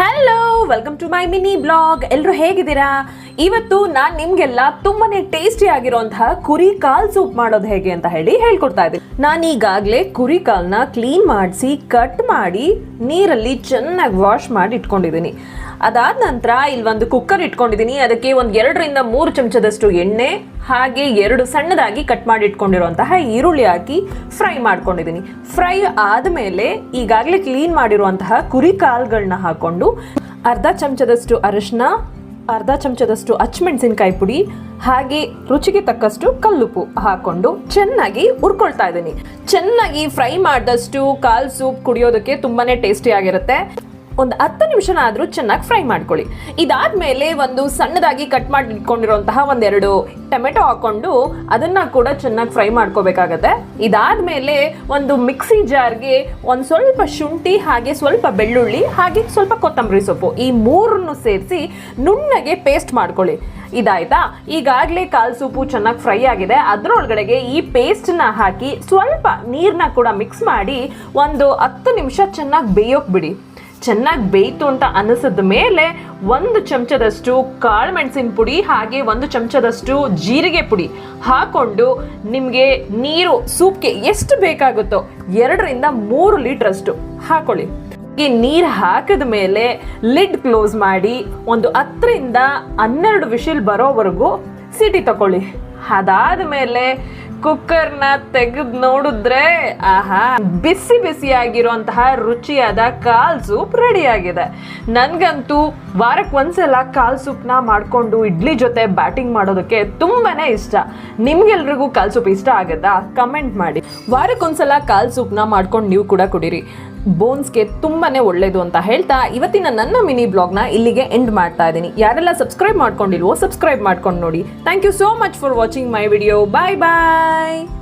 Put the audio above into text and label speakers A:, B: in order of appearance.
A: Hello! Welcome to my mini blog ಎಲ್ಲರೂ ಹೇಗಿದ್ದೀರಾ? ಇವತ್ತು ನಾನು ನಿಮ್ಗೆಲ್ಲ ತುಂಬಾನೇ ಟೇಸ್ಟಿ ಆಗಿರುವಂತಹ ಕುರಿ ಕಾಲ್ ಸೂಪ್ ಮಾಡೋದು ಹೇಗೆ ಅಂತ ಹೇಳಿ ಹೇಳ್ಕೊಡ್ತಾ ಇದ್ದೀನಿ. ನಾನು ಈಗಾಗಲೇ ಕುರಿ ಕಾಲ್ನ ಕ್ಲೀನ್ ಮಾಡಿಸಿ ಕಟ್ ಮಾಡಿ, ನೀರಲ್ಲಿ ಚೆನ್ನಾಗಿ ವಾಶ್ ಮಾಡಿ ಇಟ್ಕೊಂಡಿದ್ದೀನಿ. ಅದಾದ ನಂತರ ಇಲ್ಲಿ ಒಂದು ಕುಕ್ಕರ್ ಇಟ್ಕೊಂಡಿದ್ದೀನಿ. ಅದಕ್ಕೆ ಒಂದು ಎರಡರಿಂದ ಮೂರು ಚಮಚದಷ್ಟು ಎಣ್ಣೆ, ಹಾಗೆ ಎರಡು ಸಣ್ಣದಾಗಿ ಕಟ್ ಮಾಡಿ ಇಟ್ಕೊಂಡಿರುವಂತಹ ಈರುಳ್ಳಿ ಹಾಕಿ ಫ್ರೈ ಮಾಡ್ಕೊಂಡಿದ್ದೀನಿ. ಫ್ರೈ ಆದಮೇಲೆ ಈಗಾಗಲೇ ಕ್ಲೀನ್ ಮಾಡಿರುವಂತಹ ಕುರಿ ಕಾಲ್ಗಳನ್ನ ಹಾಕೊಂಡು ಅರ್ಧ ಚಮಚದಷ್ಟು ಅರಿಶಿನ, ಅರ್ಧ ಚಮಚದಷ್ಟು ಅಚ್ಚಮೆಣಸಿನಕಾಯಿ ಪುಡಿ, ಹಾಗೆ ರುಚಿಗೆ ತಕ್ಕಷ್ಟು ಕಲ್ಲುಪ್ಪು ಹಾಕೊಂಡು ಚೆನ್ನಾಗಿ ಉರ್ಕೊಳ್ತಾ ಇದ್ದೀನಿ. ಚೆನ್ನಾಗಿ ಫ್ರೈ ಮಾಡಿದಷ್ಟು ಕಾಲ್ ಸೂಪ್ ಕುಡಿಯೋದಕ್ಕೆ ತುಂಬಾನೇ ಟೇಸ್ಟಿ ಆಗಿರುತ್ತೆ. ಒಂದು ಹತ್ತು ನಿಮಿಷನಾದರೂ ಚೆನ್ನಾಗಿ ಫ್ರೈ ಮಾಡ್ಕೊಳ್ಳಿ. ಇದಾದ್ಮೇಲೆ ಒಂದು ಸಣ್ಣದಾಗಿ ಕಟ್ ಮಾಡಿ ಇಟ್ಕೊಂಡಿರುವಂತಹ ಒಂದೆರಡು ಟೊಮೆಟೊ ಹಾಕ್ಕೊಂಡು ಅದನ್ನು ಕೂಡ ಚೆನ್ನಾಗಿ ಫ್ರೈ ಮಾಡ್ಕೋಬೇಕಾಗತ್ತೆ. ಇದಾದ್ಮೇಲೆ ಒಂದು ಮಿಕ್ಸಿ ಜಾರ್ಗೆ ಒಂದು ಸ್ವಲ್ಪ ಶುಂಠಿ ಹಾಗೆ ಸ್ವಲ್ಪ ಬೆಳ್ಳುಳ್ಳಿ ಹಾಗೆ ಸ್ವಲ್ಪ ಕೊತ್ತಂಬರಿ ಸೊಪ್ಪು ಈ ಮೂರನ್ನು ಸೇರಿಸಿ ನುಣ್ಣಗೆ ಪೇಸ್ಟ್ ಮಾಡ್ಕೊಳ್ಳಿ. ಇದಾಯ್ತಾ? ಈಗಾಗಲೇ ಕಾಲು ಸೂಪು ಚೆನ್ನಾಗಿ ಫ್ರೈ ಆಗಿದೆ. ಅದರೊಳಗಡೆಗೆ ಈ ಪೇಸ್ಟ್ನ ಹಾಕಿ ಸ್ವಲ್ಪ ನೀರನ್ನ ಕೂಡ ಮಿಕ್ಸ್ ಮಾಡಿ ಒಂದು ಹತ್ತು ನಿಮಿಷ ಚೆನ್ನಾಗಿ ಬೇಯೋಕೆ ಬಿಡಿ. ಚೆನ್ನಾಗಿ ಬೇಯ್ತು ಅಂತ ಅನಿಸಿದ ಮೇಲೆ ಒಂದು ಚಮಚದಷ್ಟು ಕಾಳು ಮೆಣಸಿನ ಪುಡಿ ಹಾಗೆ ಒಂದು ಚಮಚದಷ್ಟು ಜೀರಿಗೆ ಪುಡಿ ಹಾಕೊಂಡು ನಿಮಗೆ ನೀರು ಸೂಪ್ಗೆ ಎಷ್ಟು ಬೇಕಾಗುತ್ತೋ ಎರಡರಿಂದ ಮೂರು ಲೀಟ್ರಷ್ಟು ಹಾಕೊಳ್ಳಿ. ಈ ನೀರು ಹಾಕಿದ ಮೇಲೆ ಲಿಡ್ ಕ್ಲೋಸ್ ಮಾಡಿ ಒಂದು ಹತ್ತರಿಂದ ಹನ್ನೆರಡು ವಿಶಿಲ್ ಬರೋವರೆಗೂ ಸಿಟಿ ತಗೊಳ್ಳಿ ಅದಾದ ಮೇಲೆ ಕುಕ್ಕರ್ನ ತೆಗೆದು ನೋಡಿದ್ರೆ, ಆಹಾ, ಬಿಸಿ ಬಿಸಿಯಾಗಿರುವಂತಹ ರುಚಿಯಾದ ಕಾಲ್ ಸೂಪ್ ರೆಡಿ ಆಗಿದೆ ನನ್ಗಂತೂ ವಾರಕ್ಕೆ ಒಂದ್ಸಲ ಕಾಲ್ ಸೂಪ್ನ ಮಾಡ್ಕೊಂಡು ಇಡ್ಲಿ ಜೊತೆ ಬ್ಯಾಟಿಂಗ್ ಮಾಡೋದಕ್ಕೆ ತುಂಬಾನೇ ಇಷ್ಟ. ನಿಮ್ಗೆಲ್ರಿಗೂ ಕಾಲ್ ಸೂಪ್ ಇಷ್ಟ ಆಗುತ್ತಾ? ಕಮೆಂಟ್ ಮಾಡಿ. ವಾರಕ್ಕೊಂದ್ಸಲ ಕಾಲ್ ಸೂಪ್ನ ಮಾಡ್ಕೊಂಡು ನೀವು ಕೂಡ ಕುಡೀರಿ. ಬೋನ್ಸ್ಗೆ ತುಂಬಾನೇ ಒಳ್ಳೇದು ಅಂತ ಹೇಳ್ತಾ ಇವತ್ತಿನ ನನ್ನ ಮಿನಿ ಬ್ಲಾಗ್ನ ಇಲ್ಲಿಗೆ ಎಂಡ್ ಮಾಡ್ತಾ ಇದ್ದೀನಿ. ಯಾರೆಲ್ಲ ಸಬ್ಸ್ಕ್ರೈಬ್ ಮಾಡ್ಕೊಂಡಿಲ್ವೋ, ಸಬ್ಸ್ಕ್ರೈಬ್ ಮಾಡ್ಕೊಂಡು ನೋಡಿ. Thank you so much for watching my video. Bye bye. Bye!